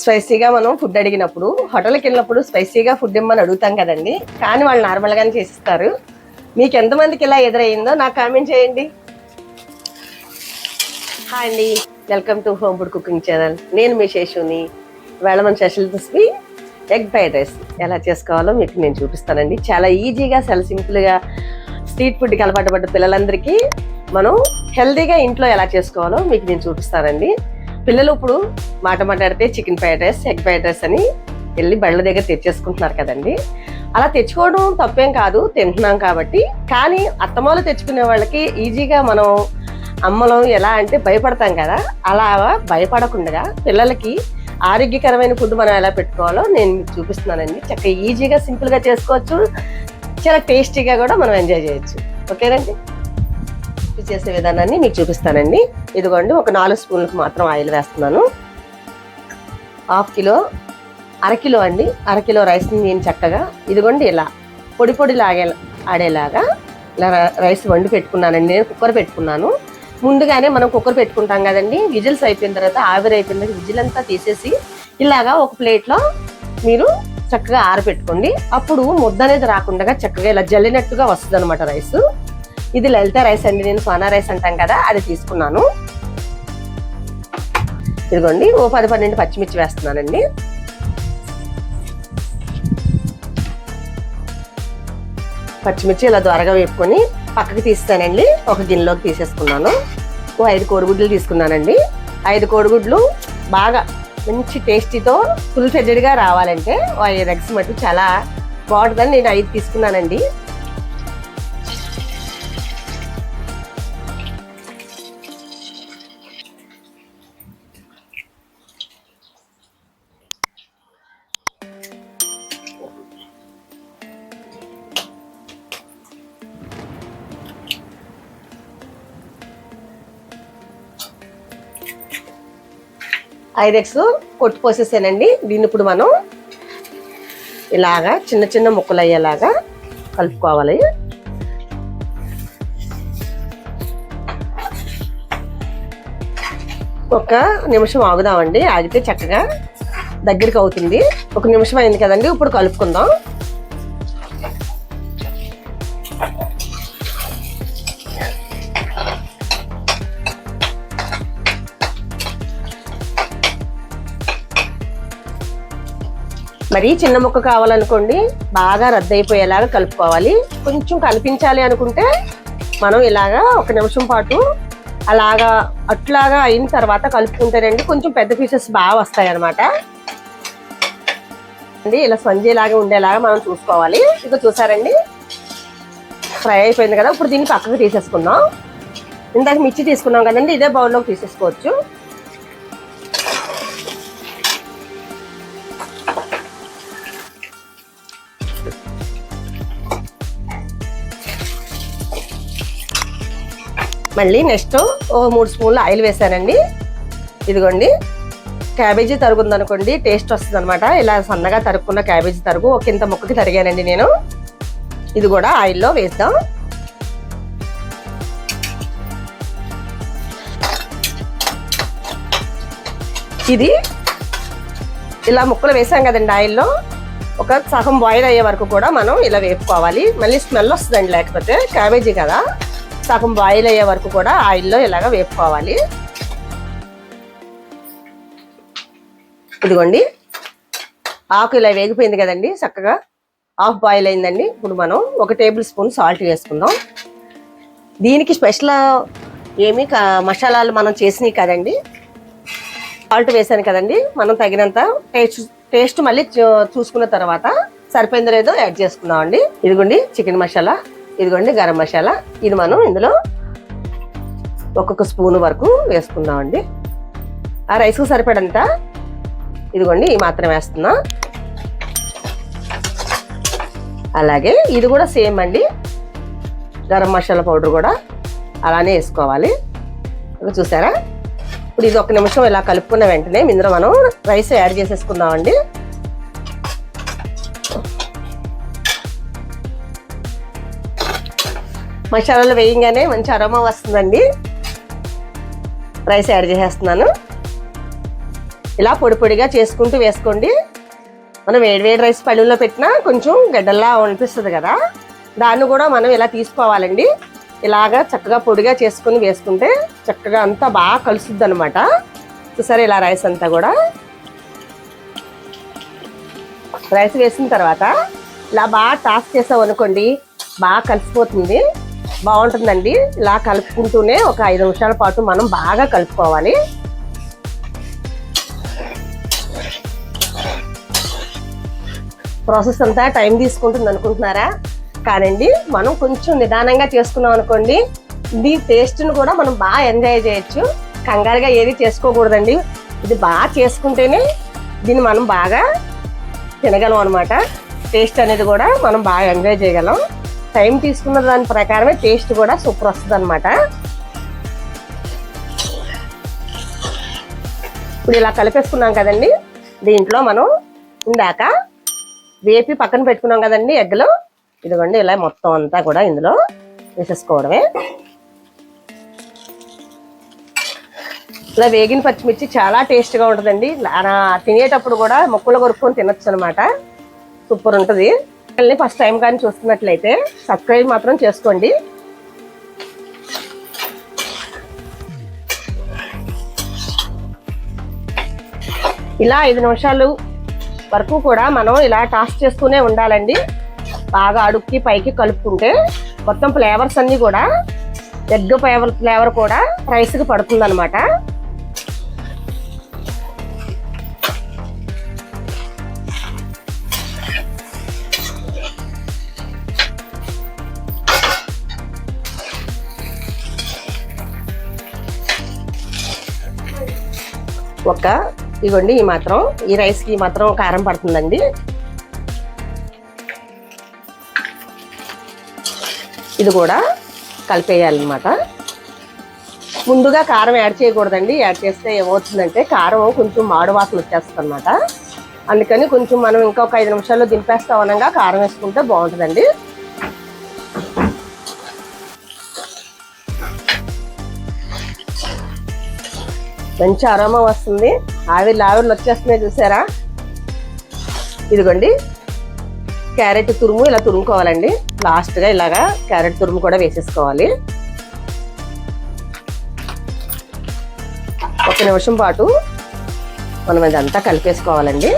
స్పైసీగా మనం ఫుడ్ అడిగినప్పుడు హోటల్కి వెళ్ళినప్పుడు స్పైసీగా ఫుడ్ ఇమ్మని అడుగుతాం కదండి. కానీ వాళ్ళు నార్మల్గానే చేసిస్తారు. మీకు ఎంతమందికి ఇలా ఎదురయ్యిందో నాకు కామెంట్ చేయండి. హాయ్ అండి. Welcome to home food cooking channel. నేను మీ శేషుని. వేళ మన special recipe egg fried rice. ఎలా చేసుకోవాలో మీకు నేను చూపిస్తానండి. చాలా ఈజీగా చాలా సింపుల్గా స్ట్రీట్ ఫుడ్కి అలవాటు పడ్డ పిల్లలందరికీ మనం హెల్తీగా ఇంట్లో ఎలా చేసుకోవాలో మీకు నేను చూపిస్తానండి. పిల్లలు ఇప్పుడు మాట మాట్లాడితే chicken fried rice egg fried rice అని వెళ్ళి బళ్ళ దగ్గర తెచ్చేసుకుంటున్నారు కదండి. అలా తెచ్చుకోవడం తప్పేం కాదు తింటున్నాం కాబట్టి. కానీ అత్తమాలు తెచ్చుకునే వాళ్ళకి ఈజీగా మనం అమ్మలం ఎలా అంటే భయపడతాం కదా. అలా భయపడకుండా పిల్లలకి ఆరోగ్యకరమైన ఫుడ్ మనం ఎలా పెట్టుకోవాలో నేను మీకు చూపిస్తున్నానండి. చక్కగా ఈజీగా సింపుల్గా చేసుకోవచ్చు. చాలా టేస్టీగా కూడా మనం ఎంజాయ్ చేయొచ్చు. ఓకేనండి? చేసే విధానాన్ని మీకు చూపిస్తానండి. ఇదిగోండి ఒక నాలుగు స్పూన్లకు మాత్రం ఆయిల్ వేస్తున్నాను. హాఫ్ కిలో అరకిలో అండి. అరకిలో రైస్ని నేను చక్కగా ఇదిగోండి ఇలా పొడి పొడి లాగే ఆడేలాగా ఇలా రైస్ వండి పెట్టుకున్నానండి. నేను కుక్కర్ పెట్టుకున్నాను. ముందుగానే మనం కుక్కర్ పెట్టుకుంటాం కదండి. విజిల్స్ అయిపోయిన తర్వాత ఆవిరి అయిపోయిన తర్వాత విజిల్ అంతా తీసేసి ఇలాగా ఒక ప్లేట్లో మీరు చక్కగా ఆరబెట్టుకోండి అప్పుడు ముద్ద అనేది రాకుండా చక్కగా ఇలా జల్లినట్టుగా వస్తుంది అనమాట రైస్. ఇది లలిత రైస్ అండి నేను సోనా రైస్ అంటాం కదా అది తీసుకున్నాను. ఇదిగోండి ఓ పది పన్నెండు పచ్చిమిర్చి వేస్తున్నానండి. పచ్చిమిర్చి ఇలా దొరగా వేపుకొని పక్కకి తీస్తానండి ఒక గిన్నెలోకి తీసేసుకున్నాను. ఓ ఐదు కోడిగుడ్లు తీసుకున్నానండి. ఐదు కోడిగుడ్లు బాగా మంచి టేస్టీతో ఫుల్ ఫెజెడ్గా రావాలంటే ఓ ఐదు ఎగ్స్ మటు చాలా బాగుంటుందని నేను ఐదు తీసుకున్నానండి. ఐరెక్స్ కొట్టు పోసేసానండి. దీన్ని ఇప్పుడు మనం ఇలాగా చిన్న చిన్న ముక్కలు అయ్యేలాగా కలుపుకోవాలి. ఒక నిమిషం ఆగుదామండి. ఆగితే చక్కగా దగ్గరికి అవుతుంది. ఒక నిమిషం అయింది కదండి. ఇప్పుడు కలుపుకుందాం. మరీ చిన్న ముక్క కావాలనుకోండి బాగా రద్దయిపోయేలాగా కలుపుకోవాలి. కొంచెం కనిపించాలి అనుకుంటే మనం ఇలాగా ఒక నిమిషం పాటు అలాగా అట్లాగా అయిన తర్వాత కలుపుకుంటేనండి కొంచెం పెద్ద పీసెస్ బాగా వస్తాయి అనమాట అండి ఇలా స్పంజీలాగా ఉండేలాగా మనం చూసుకోవాలి. ఇక చూసారండి? ఫ్రై అయిపోయింది కదా ఇప్పుడు దీన్ని పక్కకు తీసేసుకుందాం. ఇందాక మిర్చి తీసుకున్నాం కదండి ఇదే బౌల్లోకి తీసేసుకోవచ్చు. మళ్ళీ నెక్స్ట్ ఓ మూడు స్పూన్లు ఆయిల్ వేసానండి. ఇదిగోండి. క్యాబేజీ తరుగుందనుకోండి టేస్ట్ వస్తుంది అనమాట ఇలా సన్నగా తరుక్కున్న క్యాబేజీ తరుగు. ఒక ఇంత ముక్కకి తరిగానండి నేను. ఇది కూడా ఆయిల్లో వేద్దాం. ఇది ఇలా ముక్కలు వేసాం కదండి ఆయిల్లో. ఒక సగం బాయిల్ అయ్యే వరకు కూడా మనం ఇలా వేపుకోవాలి. మళ్ళీ స్మెల్ వస్తుందండి లేకపోతే క్యాబేజీ కదా. సగం బాయిల్ అయ్యే వరకు కూడా ఆయిల్లో ఇలాగ వేపుకోవాలి. ఇదిగోండి. ఆకు ఇలా వేగిపోయింది కదండి చక్కగా హాఫ్ బాయిల్ అయిందండి. ఇప్పుడు మనం ఒక టేబుల్ స్పూన్ సాల్ట్ వేసుకుందాం. దీనికి స్పెషల్ ఏమి మసాలాలు మనం చేసినవి కదండి. సాల్ట్ వేసాను కదండి మనం తగినంత టేస్ట్ టేస్ట్ మళ్ళీ చూసుకున్న తర్వాత సరిపోయిందో లేదో యాడ్ చేసుకుందాం అండి ఇదిగోండి చికెన్ మసాలా ఇదిగోండి గరం మసాలా. ఇది మనం ఇందులో ఒక్కొక్క స్పూన్ వరకు వేసుకుందాం అండి ఆ రైస్కు సరిపడంత ఇదిగోండి ఈ మాత్రం వేస్తున్నా. అలాగే ఇది కూడా సేమ్ అండి. గరం మసాలా పౌడర్ కూడా అలానే వేసుకోవాలి. చూసారా? ఇప్పుడు ఇది ఒక నిమిషం ఇలా కలుపుకున్న వెంటనే ఇందులో మనం రైస్ యాడ్ చేసేసుకుందామండి. మసాలాలు వేయంగానే మంచి అరోమా వస్తుందండి. రైస్ యాడ్ చేసేస్తున్నాను. ఇలా పొడి పొడిగా చేసుకుంటూ వేసుకోండి. మనం వేడి వేడి రైస్ పళ్ళుల్లో పెట్టినా కొంచెం గడ్డల్లా అనిపిస్తుంది కదా. దాన్ని కూడా మనం ఇలా తీసుకోవాలండి. ఇలాగా చక్కగా పొడిగా చేసుకుని వేసుకుంటే చక్కగా అంతా బాగా కలుసుద్ది అనమాట సరే ఇలా రైస్ అంతా కూడా? రైస్ వేసిన తర్వాత ఇలా బాగా టాస్ చేసాం అనుకోండి బాగా కలిసిపోతుంది. బాగుంటుందండి. ఇలా కలుపుకుంటూనే ఒక ఐదు నిమిషాల పాటు మనం బాగా కలుపుకోవాలి. ప్రాసెస్ అంతా టైం తీసుకుంటుంది అనుకుంటున్నారా? కానండి మనం కొంచెం నిదానంగా చేసుకున్నాం అనుకోండి ఇది టేస్ట్ని కూడా మనం బాగా ఎంజాయ్ చేయొచ్చు. కంగారుగా ఏది చేసుకోకూడదండి. ఇది బాగా చేసుకుంటేనే దీన్ని మనం బాగా తినగలం అనమాట టేస్ట్ అనేది కూడా మనం బాగా ఎంజాయ్ చేయగలం. టైం తీసుకున్న దాని ప్రకారమే టేస్ట్ కూడా సూపర్ వస్తుంది అనమాట ఇప్పుడు ఇలా కలిపేసుకున్నాం కదండి దీంట్లో మనం ఇందాక వేపి పక్కన పెట్టుకున్నాం కదండి ఎగ్లో ఇదిగోండి ఇలా మొత్తం అంతా కూడా ఇందులో వేసేసుకోవడమే. ఇలా వేగిన పచ్చిమిర్చి చాలా టేస్ట్గా ఉంటుందండి. అలా తినేటప్పుడు కూడా ముక్కలు కొరుక్కొని తినొచ్చు అనమాట సూపర్ ఉంటుంది. ఫస్ట్ టైం కానీ చూస్తున్నట్లయితే సబ్స్క్రైబ్ మాత్రం చేసుకోండి. ఇలా ఐదు నిమిషాలు వరకు కూడా మనం ఇలా టాస్ట్ చేస్తూనే ఉండాలండి. బాగా అడుక్కి పైకి కలుపుకుంటే మొత్తం ఫ్లేవర్స్ అన్నీ కూడా ఎగ్ ఫ్లేవర్ ఫ్లేవర్ కూడా రైస్కి పడుతుంది అనమాట ఒక ఇవ్వండి ఈ మాత్రం ఈ రైస్కి ఈ మాత్రం కారం పడుతుందండి. ఇది కూడా కలిపేయాలన్నమాట. ముందుగా కారం యాడ్ చేయకూడదండి. యాడ్ చేస్తే ఏమవుతుందంటే కారం కొంచెం మాడు వాసన వచ్చేస్తుంది అందుకని కొంచెం మనం ఇంకొక ఐదు నిమిషాల్లో దింపేస్తాం అనగా కారం వేసుకుంటే బాగుంటుందండి. మంచి అరోమా వస్తుంది. ఆవిర్లు ఆవిర్లు వచ్చేస్తున్నాయి చూసారా? ఇదిగోండి. క్యారెట్ తురుము ఇలా తురుముకోవాలండి. లాస్ట్గా ఇలాగా క్యారెట్ తురుము కూడా వేసేసుకోవాలి. ఒక నిమిషం పాటు మనం ఇదంతా కలిపేసుకోవాలండి.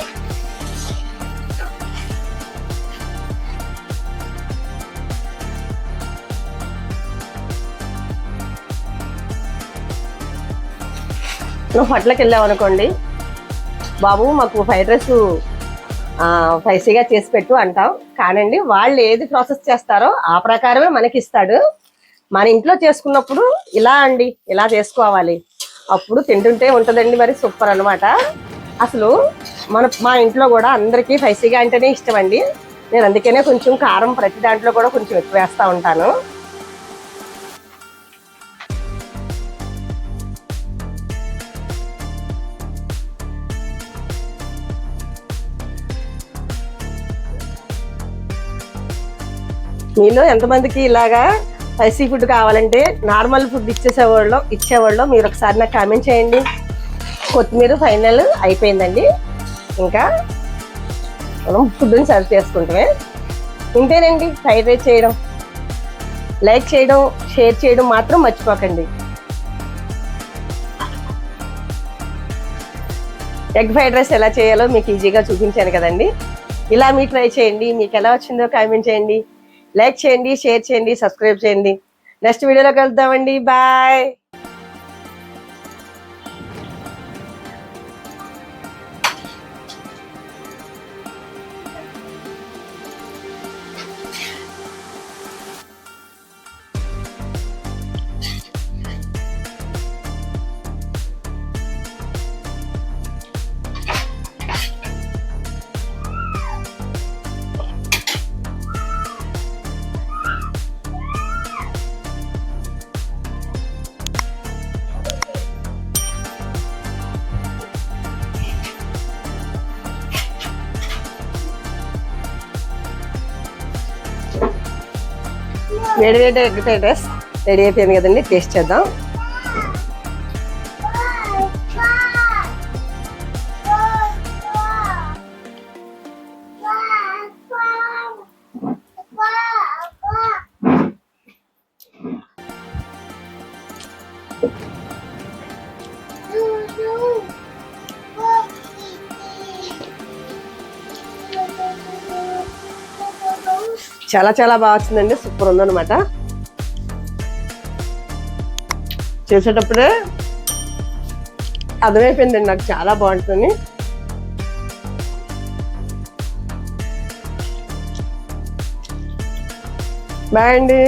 నువ్వు హోటల్కి వెళ్ళావు అనుకోండి బాబు మాకు ఫ్రైడ్ రైస్ స్పైసీగా చేసి పెట్టు అంటాం. కానండి వాళ్ళు ఏది ప్రాసెస్ చేస్తారో ఆ ప్రకారమే మనకి ఇస్తాడు మన ఇంట్లో చేసుకున్నప్పుడు ఇలా అండి ఇలా చేసుకోవాలి. అప్పుడు తింటుంటే ఉంటుందండి మరి సూపర్ అన్నమాట. అసలు మన మా ఇంట్లో కూడా అందరికీ స్పైసీగా అంటేనే ఇష్టం అండి నేను అందుకనే కొంచెం కారం ప్రతి దాంట్లో కూడా కొంచెం ఎక్కువ వేస్తూ ఉంటాను. మీలో ఎంతమందికి ఇలాగా స్పైసీ ఫుడ్ కావాలంటే నార్మల్ ఫుడ్ ఇచ్చేసేవాళ్ళు ఇచ్చేవాళ్ళు మీరు ఒకసారి నాకు కామెంట్ చేయండి. కొత్తిమీర ఫైనల్ అయిపోయిందండి. ఇంకా మనం ఫుడ్ని సర్వ్ చేసుకుంటామే. ఇంతేనండి ఫ్రైడ్ రైస్ చేయడం. లైక్ చేయడం షేర్ చేయడం మాత్రం మర్చిపోకండి. ఎగ్ ఫ్రైడ్ రైస్ ఎలా చేయాలో మీకు ఈజీగా చూపించాను కదండి. ఇలా మీ ట్రై చేయండి మీకు ఎలా వచ్చిందో కామెంట్ చేయండి. లైక్ చేయండి షేర్ చేయండి సబ్స్క్రైబ్ చేయండి. నెక్స్ట్ వీడియోలో కలుద్దామండి బాయ్. వేడి వేడి ఎగ్ ఫ్రైడ్ రైస్ రెడీ అయిపోయింది కదండి టేస్ట్ చేద్దాం. చాలా చాలా బాగా వచ్చిందండి. సూపర్ ఉందన్నమాట. చేసేటప్పుడే అర్థమైపోయిందండి. నాకు చాలా బాగుంటుంది బాయ్ అండి.